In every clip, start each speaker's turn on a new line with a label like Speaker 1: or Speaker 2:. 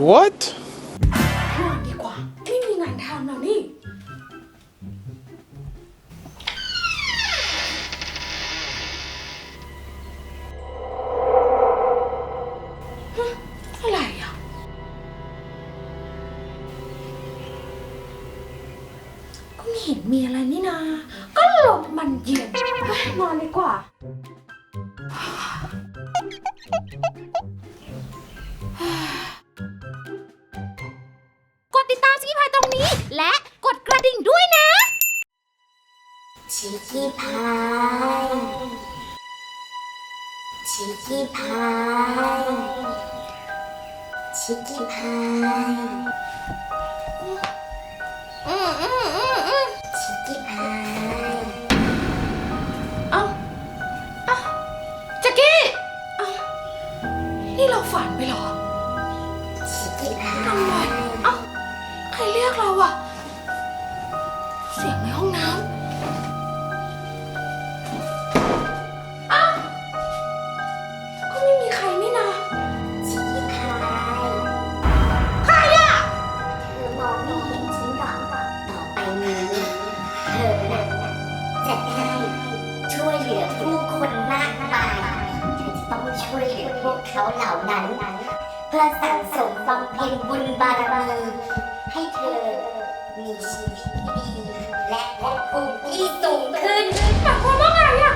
Speaker 1: What?
Speaker 2: ชิคกี้พายชิกี้พายอืมอืมอืมอืมชิกี้พาย
Speaker 3: อ้าอ้าจักกี้เอนี่เราฝันไปหรอ
Speaker 2: ชิกี้พาย
Speaker 3: ตำรวจเอ้าใครเรียกเราอะ เขา
Speaker 2: เหล่านั้น เพื่อสั่งสมบำเพ็ญบุญบารมีให้เธอมีชีวิตที่ดี และพบภูมิที่สูงขึ้น
Speaker 3: หมายความว่าไงอะ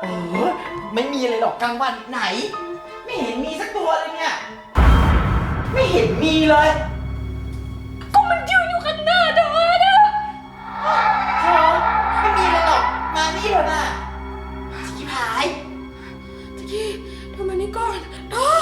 Speaker 3: เออ ไม่มีเลยหรอกกลางวัน
Speaker 4: ไห
Speaker 3: น
Speaker 4: ไม่
Speaker 3: เห็
Speaker 4: นมี
Speaker 3: สักตัว
Speaker 4: เล
Speaker 3: ยเนี่ย
Speaker 4: ไม่เห็นมีเลย
Speaker 3: ก็มันยืนอยู่ข้างหน้าเธอนะ
Speaker 4: เธอไม่มีเลยหรอก มานี่เถอะนะ
Speaker 3: จิกกี้
Speaker 4: พายจิกกี้ทำมันนี่ก่อนเธอ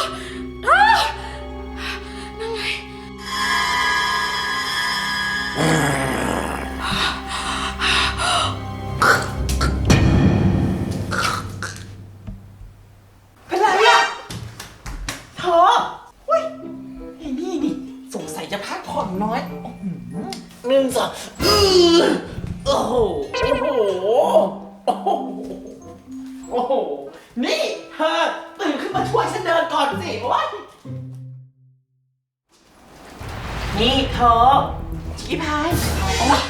Speaker 4: มาช่วยฉันเดินก่อนสิโอ้ยนี่เธอชิพายโอ๊ย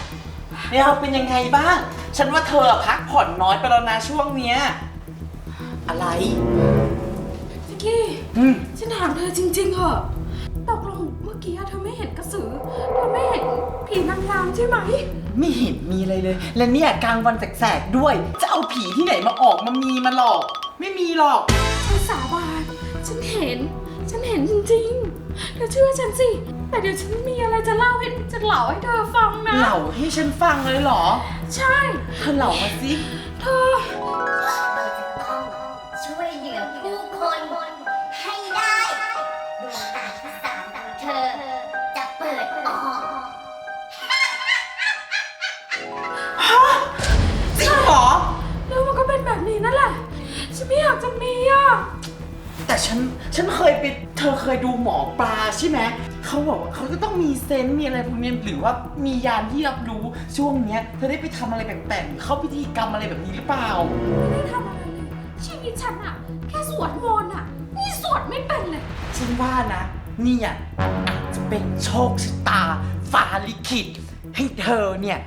Speaker 4: เนี่ยเป็นยังไงบ้าง ฉันว่าเธอพักผ่อนน้อยไปแล้วนะช่วงเนี้ย อะไร
Speaker 3: ตะกี้
Speaker 4: อืม
Speaker 3: ฉันถามเธอจริงๆเหอะตกลงเมื่อกี้เธอไม่เห็นกระสือ เธอไม่เห็นผีนางรำใช่ไหม
Speaker 4: ไม่เห็นมีอะไรเลย และเนี่ยกลางวันแสกๆด้วย จะเอาผีที่ไหนมาออกมามีมาหลอก ไม่มีหรอก
Speaker 3: เห็น ฉันเห็นจริงๆ เธอเชื่อฉันสิ แต่เดี๋ยวฉันมีอะไรจะเล่าให้จะเล่าให้เธอฟังนะ
Speaker 4: เหล่าให้ฉันฟังเลยเหรอ
Speaker 3: ใช่
Speaker 4: เธอเหล่ามาสิ
Speaker 3: เธอ ฉัน
Speaker 4: ฉันเคยไปเธอเคยดูหมอปลาใช่ไหมเขาบอกว่าเขาจะต้องมีเซนต์มีอะไรพวกนี้หรือว่ามียานที่รับรู้ช่วงเนี้ย เธอได้ไปทำอะไรแปลกๆหรือเข้าพิธีกรรมอะไรแบบนี้หรือเปล่า
Speaker 3: ไม่ได้ทำอะไรเลยชีวิตฉันอะแค่สวดมนต์อะนี่สวดไม่เป็นเลย
Speaker 4: ฉันว่านะเนี่ยอาจจะเป็นโชคชะตาฟ้าลิขิตให้เธอเนี่ย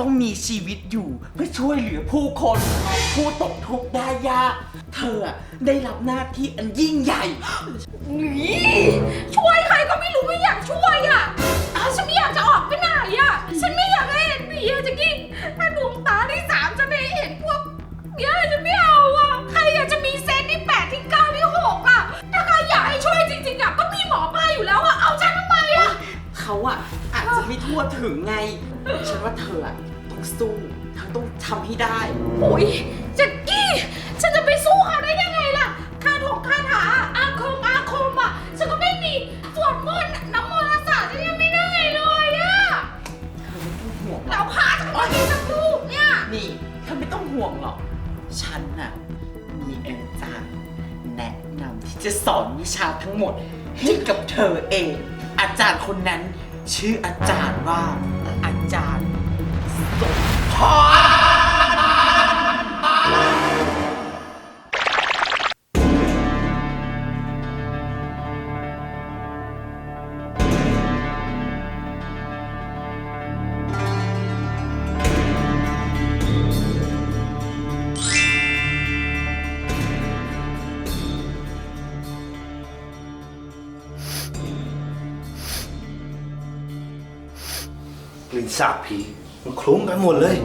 Speaker 4: ต้องมีชีวิตอยู่เพื่อช่วยเหลือผู้คน ผู้ตกทุกข์ได้ยากเธออะได้รับหน้าที่อันยิ่งใหญ่ ห
Speaker 3: นีช่วยใครก็ไม่รู้ไม่อยากช่วยอะำ
Speaker 4: ให้ได้
Speaker 3: โอ้ยจักกี้ ฉันจะไปสู้เขาได้ยังไงล่ะคาถงคาถาอาคมอาคมอะ ฉันก็ไม่มีสวดมนต์น้ำมนต์ศาสตร์ฉันยังไม่ได้เลยอะ
Speaker 4: เธอไม่ต้องห่วงหร
Speaker 3: แล้
Speaker 4: อ
Speaker 3: ว
Speaker 4: ก
Speaker 3: พาฉันไปกินสักลูกเนี่ย
Speaker 4: นี่เธอไม่ต้องห่วงหรอก ฉันน่ะมีอาจารย์แนะนำที่จะสอนวิชาทั้งหมดให้กับเธอเอง อาจารย์คนนั้นชื่ออาจารย์ว่า สา
Speaker 1: บผี มันคลุ้งกันหมดเลย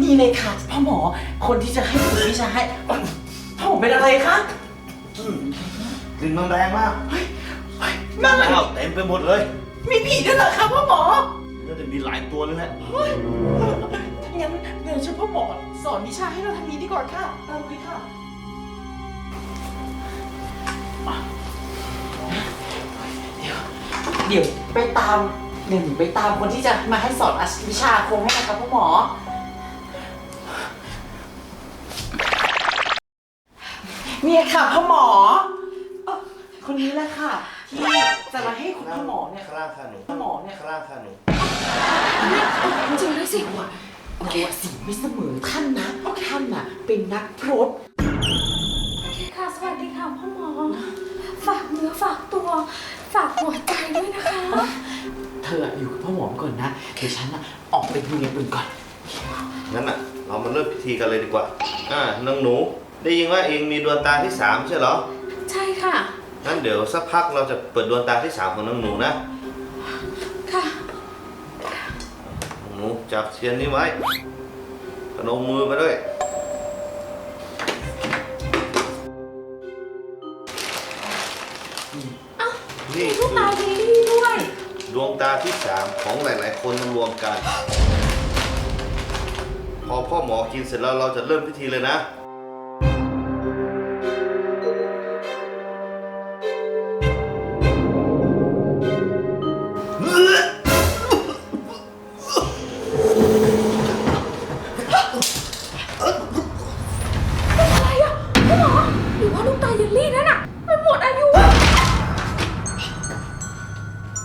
Speaker 4: นี่เลยค่ะพ่อหมอ คนที่จะให้ฝึกวิชาให้อ๊ะพ่อหมอเป็นอะไรคะ
Speaker 1: กลิ่นมันแรงมาก
Speaker 4: เฮ้ยเฮ้ยนั่นแหละ
Speaker 1: อ้าวเต็มไปหมดเลย
Speaker 4: มีผีด้วยเหรอคะพ่อหมอ
Speaker 1: น่าจะมีหลายตัวเลยแหละ
Speaker 4: งั้นเดี๋ยวช่วยพ่อหมอสอนวิชาให้เราทางนี้ดีกว่าค่ะตามเลยค่ะเดี๋ยวเดี๋ยวไปตาม เดี๋ยวหนูไปตามคนที่จะมาให้สอนวิชาอาคงให้นะครับพ่อหมอ เนี่ยค่ะพ่อหมอเอ่อคนนี้แหละค่ะ ที่จะมาให้คุณพ่อหมอเนี่ย
Speaker 1: ข้างล่างค่ะหนู
Speaker 4: พ่อหมอเนี่ย
Speaker 1: ข้างล่างค่ะหนู
Speaker 3: จริงด้วยสิ
Speaker 4: ว่าเราอะสิไม่เสมอท่านนะท่านน่ะ เป็นนักพรต
Speaker 3: ค่ะสวัสดีค่ะพ่อหมอ ฝากเนื้อฝากตัว ฝากหัวใจด้วยนะคะ
Speaker 4: เธออะอยู่กับพ่อหมอก่อนนะ เดี๋ยวฉันอะออกไปดูอย่างอื่นก่อน
Speaker 1: งั้นอะ เรามาเริ่มพิธีกันเลยดีกว่า อ่านางหนู ได้ยินว่าเองมีดวงตาที่สามใช่เหรอ
Speaker 3: ใช่ค่ะ
Speaker 1: งั้นเดี๋ยวสักพักเราจะเปิดดวงตาที่สามของนางหนูนะ
Speaker 3: ค่ะ
Speaker 1: นางหนูจับเทียนนี้ไว้พนมมือไปด้วยนี่
Speaker 3: ลูก
Speaker 1: คือ
Speaker 3: ตาเยลลี่ด้วย
Speaker 1: ดวงตาที่สามของหลาย ๆ คนมารวมกัน พอพ่อหมอกินเสร็จแล้วเราจะเริ่มพิธีเลยนะ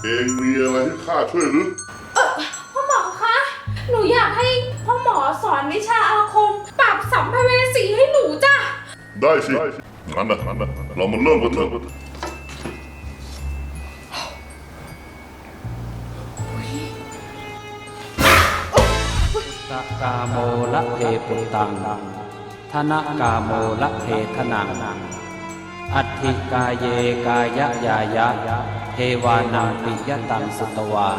Speaker 5: องมีอะไรให้ข้าช่วยหรือ
Speaker 3: พ่อหมอคะ หนูอยากให้พ่อหมอสอนวิชาอาคม ปราบสัมภเวสีให้หนูจ้ะ
Speaker 5: ได้สิงั้นนะเรามาเริ่มกันเถอะ
Speaker 6: สกาโมละเพปุตตัง ธนกาโมละเพทนัง อัตถิกายเยกายะยายะเท วานังปิยตังสุตวา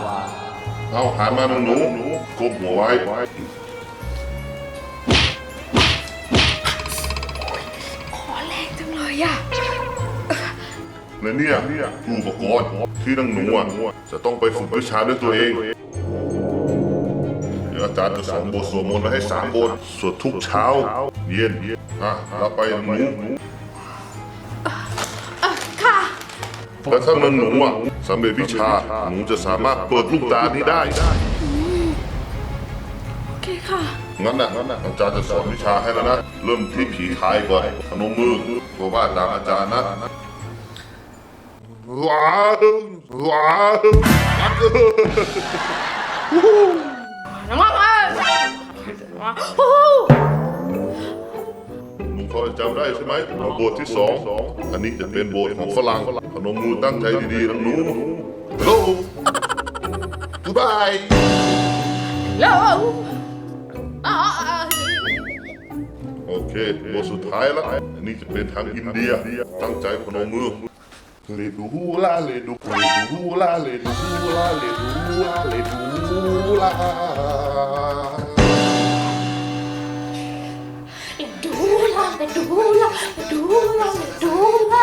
Speaker 5: เอาหามาหนูก้มหัวไว้
Speaker 3: ขอแรงจังเลยอะ
Speaker 5: และเนี่ยคืออุปกรณ์ที่นังหนูอะจะต้องไปฝึกวิชาด้วยตัวเอง เดี๋ยวอาจารย์จะสอนบทสวดมนต์ไว้ให้สามบทสวดทุกเช้า เย็นอะรับไปหนู และถ้านังหนูอะสำเร็จวิชาหนูจะสามารถเปิดลูกตานี้ได้
Speaker 3: โอเคค่ะ
Speaker 5: งั้นนะอาจารย์จะสอนวิชาให้แล้วนะ เริ่มที่ผีทายก่อนพนมมือเพราะว่าตามอาจารย์นะว้าวว้าวว้าว
Speaker 3: น้องมามาโอ้โห
Speaker 5: หนู พอจะจำได้ใช่ไหมเอาบทที่สองอันนี้จะเป็นบทของฝรั่งพนมมือตั้งใจดีๆนะหนูฮัลโหล goodbye
Speaker 3: แล้วอ๋อ
Speaker 5: โอเคบทสุดท้ายแล้วอันนี้จะเป็นทางอินเดีย ตั้งใจพนมมือเลดูลาเลดูเลดูลาเลดูลาเลดูลาเลดูลา
Speaker 3: ละดูละดูละดูละ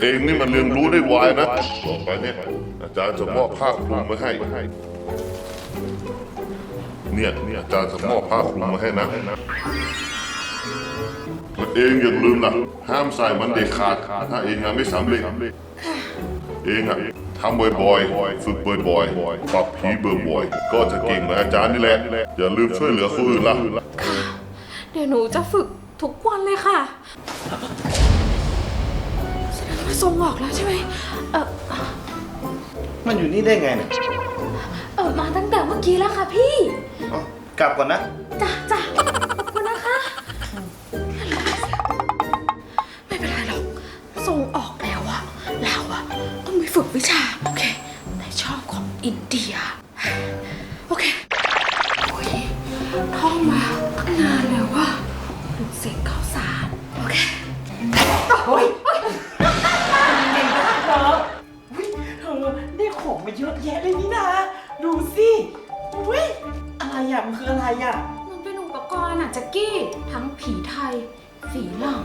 Speaker 5: เองนี่มันเรียนรู้ได้ไวนะต่อไปเนี่ยอาจารย์จะมอบผ้าคลุมมาให้ เนี่ยเนี่ยอาจารย์จะมอบผ้าคลุมมาให้นะและเองอย่าลืมนะห้ามใส่มันเด็ดขาด ถ้าเองยังไม่สำเร็จเองอะ ทำบ่อยๆ ฝึกบ่อยๆ ปรับผีบ่อยๆก็จะเก่งเหมือนอาจารย์นี่แหละ อย่าลืมช่วยเหลือคนอื่นล่ะ
Speaker 3: เดี๋ยวหนูจะฝึกทุกวันเลยค่ะ แสดงว่าทรงออกแล้วใช่ไหมเออ
Speaker 1: มันอยู่นี่ได้ไงเนี่ย
Speaker 3: เออมาตั้งแต่เมื่อกี้แล้วค่ะพี่
Speaker 1: เอ้ากลับก่อนนะ
Speaker 3: จ้ะจ้ะขอบคุณนะคะ ไม่เป็นไรหรอกทรงออกแล้วอะเราอะต้องไปฝึกวิชา ของอินเดียโอเคโอ้ยท่องมาตั้งนานแล้วว่าดูเสกข้าวสารโอเค
Speaker 4: โอ้ยเก่งมากเธออุ๊ยเธอได้ของมาเยอะแยะเลยนี่นะดูสิอุ้ยอะไรอะมันคืออะไรอะ
Speaker 3: มันเป็นอุปกรณ์อะแจ็กกี้ ทั้งผีไทย ฝีหลัง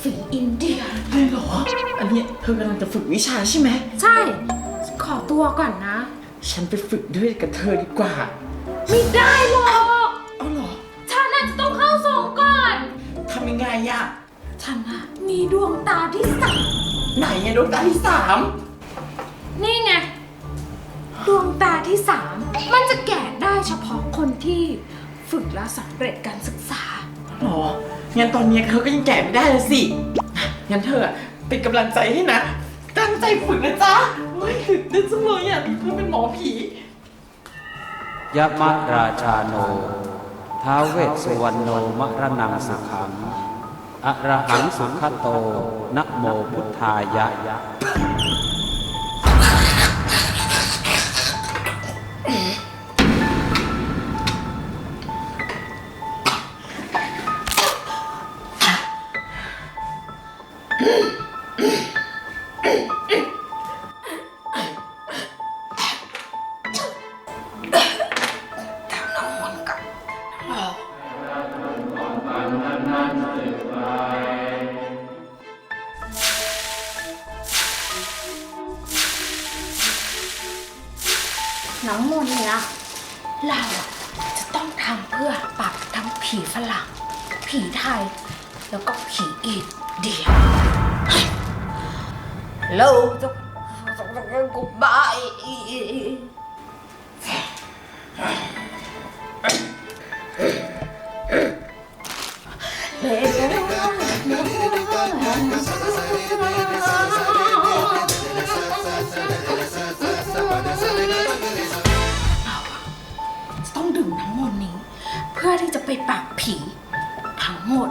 Speaker 3: ฝีอินเดีย
Speaker 4: เลยเหรอ อันเนี้ยเธอกำลังจะฝึกวิชาใช่ไหม
Speaker 3: ใช่ ขอตัวก่อนนะ
Speaker 4: ฉันไปฝึกด้วยกับเธอดีกว่า
Speaker 3: ไม่ได้หรอก
Speaker 4: เอาเหรอ
Speaker 3: ฉันอาจจะต้องเข้าทรงก่อน
Speaker 4: ทำยังไงอะ
Speaker 3: ฉันอะมีดวงตาที่สาม
Speaker 4: ไหนอะดวงตาที่สาม
Speaker 3: นี่ไง ดวงตาที่สามมันจะแกะได้เฉพาะคนที่ฝึกและสำเร็จการศึกษา
Speaker 4: หรองั้นตอนเนี้ยเธอก็ยังแก่ไม่ได้เลยสิงั้นเธออะเป็นกำลังใจให้นะ ตั้งใจฝึกนะจ๊ะเฮ้ ยตื่นเต้นจังเลยอะเธอเป็นหมอผี
Speaker 6: ยะมะราชาโน ท้าวเวสสุวรรณโนมะระนังสุขังอะระหังสุขโต นะโมพุทธายะ
Speaker 3: เแล้วก็ผีอินเดียเราจะกูบายต้องดื่มน้ำมนต์นี้ เพื่อที่จะไปปราบผีทั้งหมด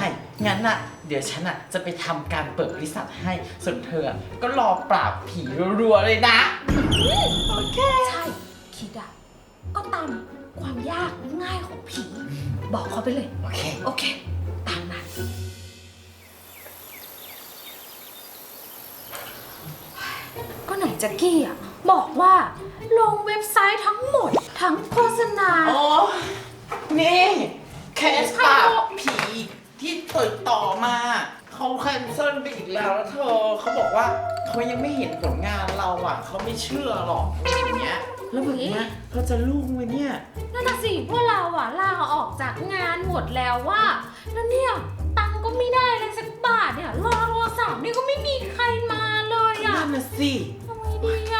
Speaker 4: ได้งั้นน่ะ เดี๋ยวฉันน่ะจะไปทำการเปิดบริษัทให้ ส่วนเธอก็รอปราบผีรัวๆเลยนะ โอเค
Speaker 3: ใช่ คิดอะก็ตามความยากง่ายของผี บอกเขาไปเลย
Speaker 4: โอเค
Speaker 3: โอเค ตามนั้นก็ไหนแจ็กกี้อะบอกว่า ลงเว็บไซต์ทั้งหมด ทั้งโฆษณา
Speaker 4: อ๋อนี่ เคสปราบผี ที่ติดต่อมาเขาแคนเซิลไปอีกแล้วแล้วเธอเขาบอกว่าเขายังไม่เห็นผลงานเราอะเขาไม่เชื่อหรอกอย่างเงี้ยแล้วแบบเนี้ยเขาจะรุ่งไหมเนี่ย
Speaker 3: นั่นน่ะสิพวกเราอะลาออกจากงานหมดแล้วว่าแล้วเนี่ยตังค์ก็ไม่ได้เลยสักบาทเนี่ยรอโทรศัพท์นี่ก็ไม่มีใครมาเลยอะ
Speaker 4: นั่นน่ะสิ
Speaker 3: ทำไงดีอะ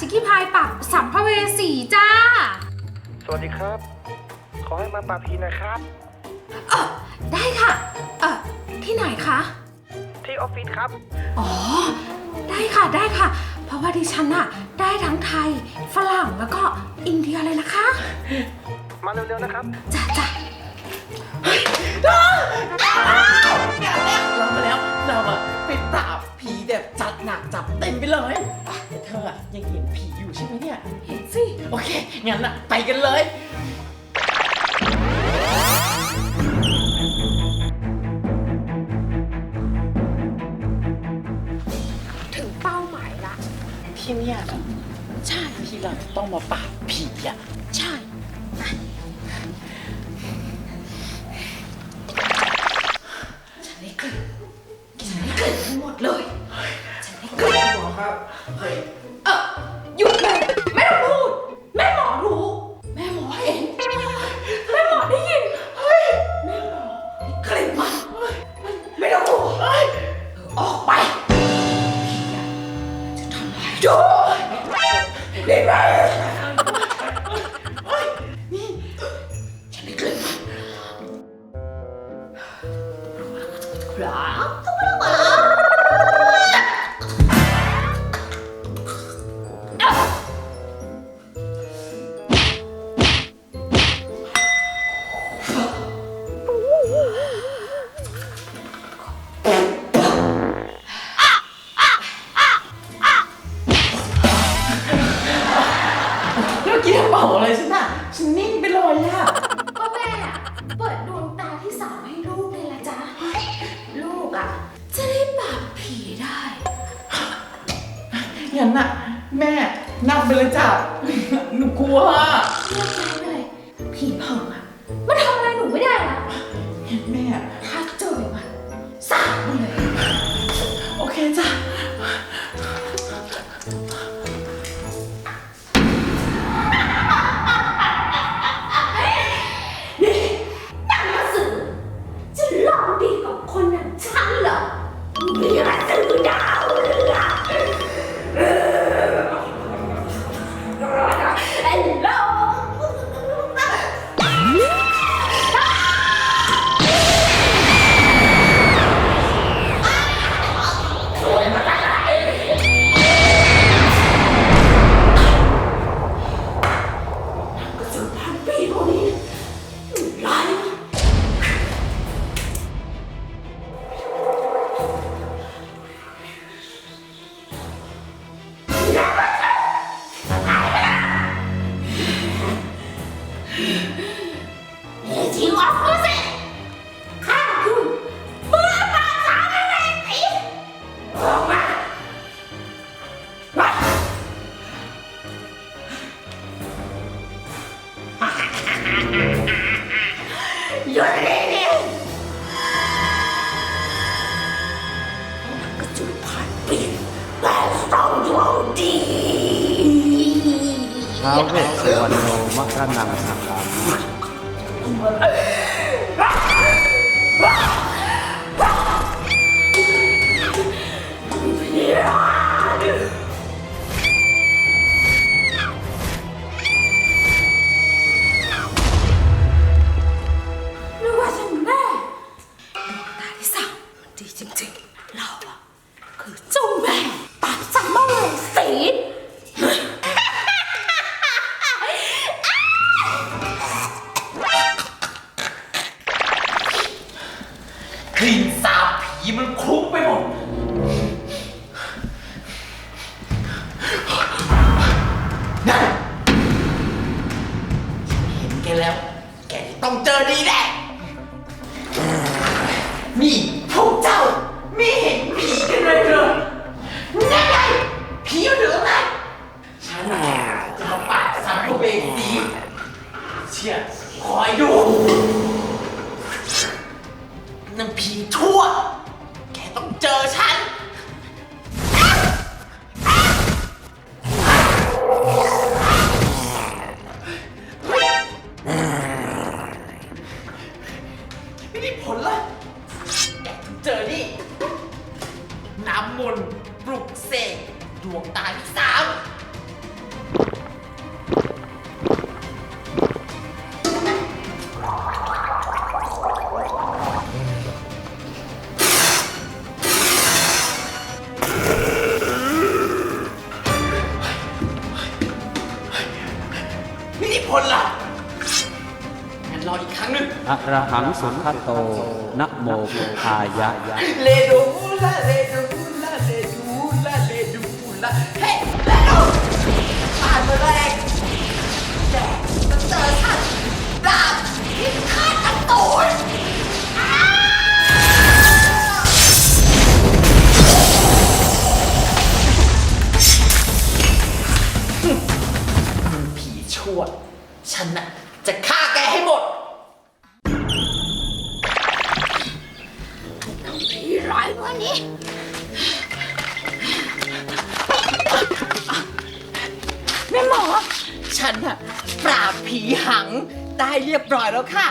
Speaker 3: ชิคกี้พายปรับสัมภเวสีจ้า
Speaker 7: สวัสดีครับ ขอให้มาปราบผีหนะครับ
Speaker 3: เออได้ค่ะ เออที่ไหนคะ
Speaker 7: ที่ออฟฟิศครับ
Speaker 3: อ๋อ ได้ค่ะได้ค่ะ เพราะว่าดิฉันอะได้ทั้งไทย ฝรั่งแล้วก็อินเดียเลยนะคะ
Speaker 7: มาเร็วๆนะครับ
Speaker 3: จ้าจ้า
Speaker 4: งานแรกของเรามาแล้วเราอะไปปราบผีแบบจัดหนักจับเต็มไปเลยแต่เธ ออะยังเห็นผีอยู่ใช่ไหมเนี่ย
Speaker 3: เห็นสิ
Speaker 4: โอเค งั้นอะไปกันเลย
Speaker 3: ถึงเป้าหมายละ
Speaker 4: ที่เนี่ย
Speaker 3: ใช่
Speaker 4: ที่เราจะต้องมาปราบผีอะ ค โบ
Speaker 3: สัมภเวสี
Speaker 4: เชื่ รออีกครั้งหนึ่ง
Speaker 6: อะระหังสุขโต นะโมพุทธายะ
Speaker 4: เลดูลาเลดูลาเลดูลาเลดูลาเฮ้เลดูผ่านมาแรงแต่จะเจอฉันดาบที่ฆ่าตัดตูนมึงผีชั่ว ฉันน่ะจะฆ่า เรียบร้อยแล้วค่ะ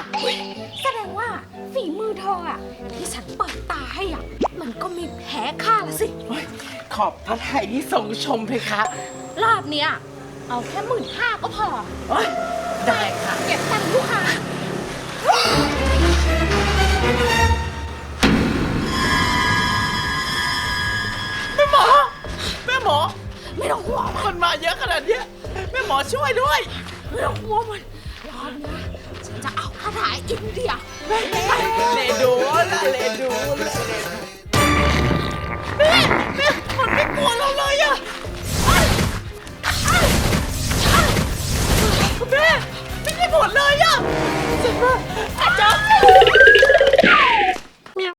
Speaker 3: แสดงว่าฝีมือเธออะที่ฉันเปิดตาให้อะมันก็มีแพ้ค่าละสิ
Speaker 4: โอ๊ยขอบพระไทยที่ทรงชมเพคะ
Speaker 3: รอบเนี้ยเอาแค่หมื่นห้าก็พอ
Speaker 4: โอ๊ยได้ค่ะ
Speaker 3: เก็บตังค์ลูกค้า
Speaker 4: แม่หมอ แม่หมอ
Speaker 3: ไม่ต้องห่วง
Speaker 4: คนมาเยอะขนาดเนี้ยแม่หมอช่วยด้วย
Speaker 3: ไม่ต้องห่วงมันรอ หาอินเดียเลดูละเลดูละเลดูมันไม่กลัวเรา
Speaker 4: เลยอะแม่ไม่ได้ผดเลยอะฉันว่าอาจารย์